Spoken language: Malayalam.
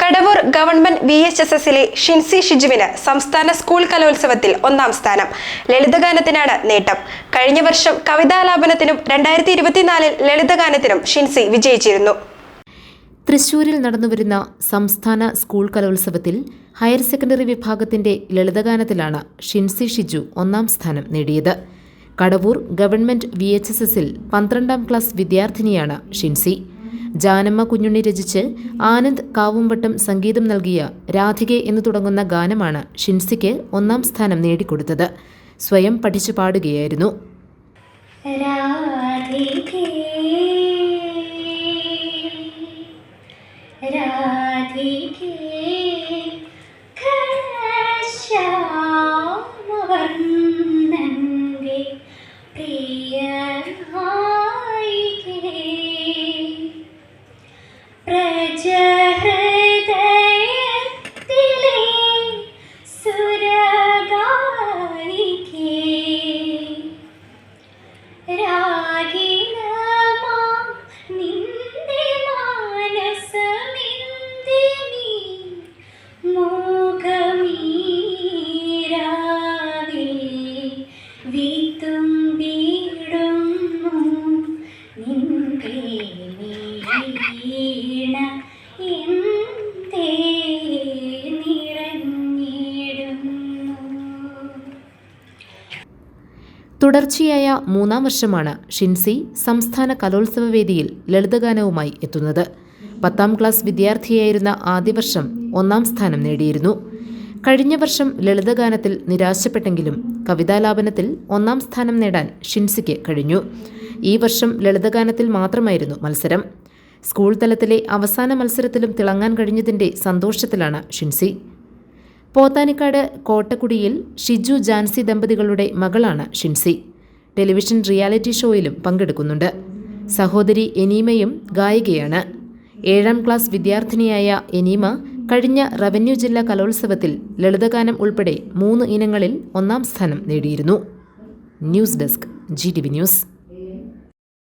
Kadavoor government V H S എസിലെ ഷിൻസി ഷിജുവിന് സംസ്ഥാന സ്കൂൾ കലോത്സവത്തിൽ ഒന്നാം സ്ഥാനം. ലളിതഗാനത്തിനാണ് നേട്ടം. കഴിഞ്ഞ വർഷം കവിതാലാപനത്തിനും രണ്ടായിരത്തി ഇരുപത്തിനാലിൽ ലളിതഗാനത്തിനും ഷിൻസി വിജയിച്ചിരുന്നു. തൃശൂരിൽ നടന്നുവരുന്ന സംസ്ഥാന സ്കൂൾ കലോത്സവത്തിൽ ഹയർ സെക്കൻഡറി വിഭാഗത്തിന്റെ ലളിതഗാനത്തിലാണ് ഷിൻസി ഷിജു ഒന്നാം സ്ഥാനം നേടിയത്. Kadavoor government V H S എസിൽ പന്ത്രണ്ടാം ക്ലാസ് വിദ്യാർത്ഥിനിയാണ് ഷിൻസി. ജാനമ്മ കുഞ്ഞുണ്ണി രചിച്ച് ആനന്ദ് കാവുംവട്ടം സംഗീതം നൽകിയ രാധികെ എന്ന് തുടങ്ങുന്ന ഗാനമാണ് ഷിൻസിക്ക് ഒന്നാം സ്ഥാനം നേടിക്കൊടുത്തത്. സ്വയം പഠിച്ചു പാടുകയായിരുന്നു. രാധികേ 谢。തുടർച്ചയായ മൂന്നാം വർഷമാണ് ഷിൻസി സംസ്ഥാന കലോത്സവ വേദിയിൽ ലളിതഗാനവുമായി എത്തുന്നത്. പത്താം ക്ലാസ് വിദ്യാർത്ഥിയായിരുന്ന ആദ്യ വർഷം ഒന്നാം സ്ഥാനം നേടിയിരുന്നു. കഴിഞ്ഞ വർഷം ലളിതഗാനത്തിൽ നിരാശപ്പെട്ടെങ്കിലും കവിതാലാപനത്തിൽ ഒന്നാം സ്ഥാനം നേടാൻ ഷിൻസിക്ക് കഴിഞ്ഞു. ഈ വർഷം ലളിതഗാനത്തിൽ മാത്രമായിരുന്നു മത്സരം. സ്കൂൾ തലത്തിലെ അവസാന മത്സരത്തിലും തിളങ്ങാൻ കഴിഞ്ഞതിന്റെ സന്തോഷത്തിലാണ് ഷിൻസി. പോത്താനിക്കാട് കോട്ടക്കുടിയിൽ ഷിജു ജാൻസി ദമ്പതികളുടെ മകളാണ് ഷിൻസി. ടെലിവിഷൻ റിയാലിറ്റി ഷോയിലും പങ്കെടുക്കുന്നുണ്ട്. സഹോദരി എനീമയും ഗായികയാണ്. ഏഴാം ക്ലാസ് വിദ്യാർത്ഥിനിയായ എനീമ കഴിഞ്ഞ റവന്യൂ ജില്ലാ കലോത്സവത്തിൽ ലളിതഗാനം ഉൾപ്പെടെ മൂന്ന് ഇനങ്ങളിൽ ഒന്നാം സ്ഥാനം നേടിയിരുന്നു. News desk G T V news.